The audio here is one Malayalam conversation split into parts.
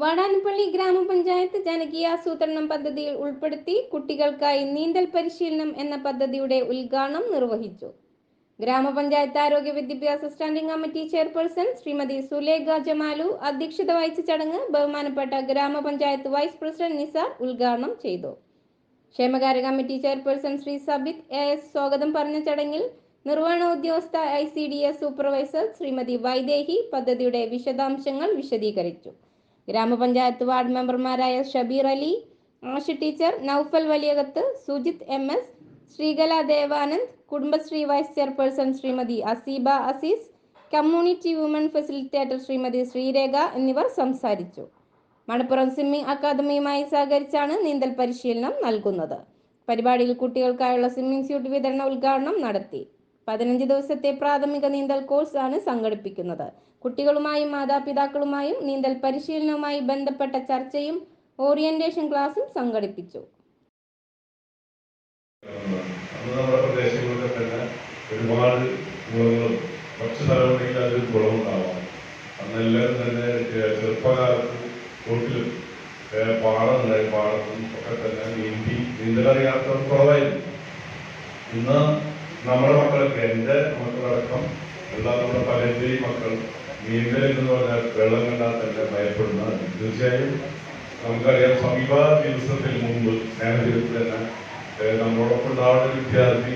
വാടാനപ്പള്ളി ഗ്രാമപഞ്ചായത്ത് ജനകീയാസൂത്രണം പദ്ധതിയിൽ ഉൾപ്പെടുത്തി കുട്ടികൾക്കായി നീന്തൽ പരിശീലനം എന്ന പദ്ധതിയുടെ ഉദ്ഘാടനം നിർവഹിച്ചു. ഗ്രാമപഞ്ചായത്ത് ആരോഗ്യ വിദ്യാഭ്യാസ standing committee chairperson Shrimati Sulekha Jamalu അധ്യക്ഷത വഹിച്ച ചടങ്ങ് ബഹുമാനപ്പെട്ട ഗ്രാമപഞ്ചായത്ത് വൈസ് പ്രസിഡന്റ് നിസാർ ഉദ്ഘാടനം ചെയ്തു. ക്ഷേമകാര്യ committee chairperson Shri Sabith A S സ്വാഗതം പറഞ്ഞ ചടങ്ങിൽ നിർവഹണ ഉദ്യോഗസ്ഥ I C D S supervisor Shrimati Vaidehi പദ്ധതിയുടെ വിശദാംശങ്ങൾ വിശദീകരിച്ചു. ഗ്രാമപഞ്ചായത്ത് വാർഡ് മെമ്പർമാരായ Shabeer Ali Asha teacher Naufal Valiyakath Sujith M S Sreekala Devanand Kudumbashree vice chairperson Shrimati Aseeba Azeez community woman facilitator Shrimati Sreerekha എന്നിവർ സംസാരിച്ചു. മണപ്പുറം സ്വിമ്മിംഗ് അക്കാദമിയുമായി സഹകരിച്ചാണ് നീന്തൽ പരിശീലനം നൽകുന്നത്. പരിപാടിയിൽ കുട്ടികൾക്കായുള്ള സ്വിമ്മിംഗ് സ്യൂട്ട് വിതരണ ഉദ്ഘാടനം നടത്തി. പതിനഞ്ച് ദിവസത്തെ പ്രാഥമിക നീന്തൽ കോഴ്സ് ആണ് സംഘടിപ്പിക്കുന്നത്. കുട്ടികളുമായും മാതാപിതാക്കളുമായും നീന്തൽ പരിശീലനവുമായി ബന്ധപ്പെട്ട ചർച്ചയും ഓറിയന്റേഷൻ ക്ലാസും സംഘടിപ്പിച്ചു. ഒരുപാട് പാടത്തും ഒക്കെ തന്നെ നീന്തി നീന്തലറിയാത്തവർ കുറവായിരുന്നു. ഇന്ന് നമ്മുടെ മക്കളൊക്കെ എന്റെ മക്കളടക്കം എല്ലാ നമ്മുടെ പലരുടെയും മക്കൾ നീന്തൽ എന്ന് പറഞ്ഞാൽ വെള്ളം കണ്ടാൽ തന്നെ ഭയപ്പെടുന്ന തീർച്ചയായും നമുക്കറിയാം സമീപ ദിവസത്തിന് മുമ്പ് സ്നേഹത്തിൽ തന്നെ നമ്മളോടൊപ്പം ഉണ്ടാവുന്ന വിദ്യാർത്ഥി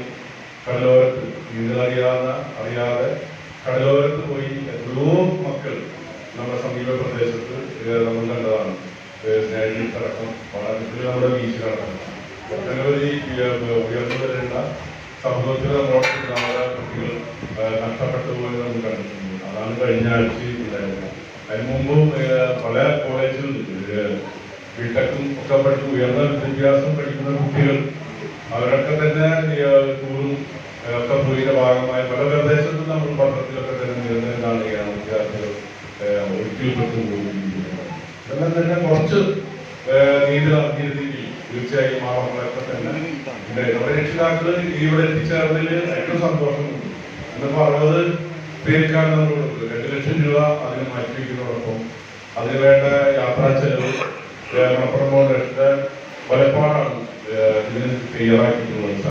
കടലോരത്ത് നീന്തൽ അറിയാതെ അറിയാതെ കടലോരത്ത് പോയി എത്രയോ മക്കൾ നമ്മുടെ സമീപ പ്രദേശത്ത് നമ്മൾ കണ്ടതാണ്. സ്നേഹിതടക്കം പഠനത്തിൽ നമ്മുടെ ബീച്ചിലടക്കം ഒട്ടനവധി ഉയ- ഉയർന്നു വരേണ്ട സമൂഹത്തിൽ നമ്മളോടൊപ്പം കുട്ടികൾ ഏഹ് നഷ്ടപ്പെട്ടു പോയത് നമ്മൾ കണ്ടിട്ടുണ്ട്. അതാണ് കഴിഞ്ഞ ആഴ്ചയിൽ ഉണ്ടായിരുന്നത്. അതിന് മുമ്പും പല കോളേജുകളിൽ ബിടെക്കും ഒക്കെ പഠിച്ച് ഉയർന്ന വിദ്യാഭ്യാസം പഠിക്കുന്ന കുട്ടികൾ അവരൊക്കെ തന്നെ ടൂറും ഒക്കെ പോയിന്റെ ഭാഗമായ പല പ്രദേശത്തും നമ്മൾ പത്രത്തിലൊക്കെ തന്നെ കാണുകയാണ് വിദ്യാർത്ഥികൾ ഒരിക്കൽ പോയിരിക്കുന്നത് എന്നാൽ തന്നെ കുറച്ച് നീതി നീന്തൽ അറിഞ്ഞിരുന്നെങ്കിൽ തീർച്ചയായും ആ മക്കളൊക്കെ തന്നെ ഉണ്ട്. നമ്മുടെ രക്ഷിതാക്കൾ ഇവിടെ എത്തിച്ചേർന്നതിൽ ഏറ്റവും സന്തോഷമുണ്ട് എന്നിപ്പോ അറുപത് പേർക്കാണ് നമ്മൾ കൊടുത്തത് രണ്ട് ലക്ഷം രൂപ അതിന് മാറ്റിവെക്കുന്നതോടൊപ്പം അതിന് വേണ്ട യാത്രാ ചെലവ് മലപ്പുറം ഫൗണ്ടേഷന്റെ പലപ്പോഴാണ് ഏഹ് ഇതിന് തയ്യാറാക്കിയിട്ടുള്ളത് ഇവിടെ.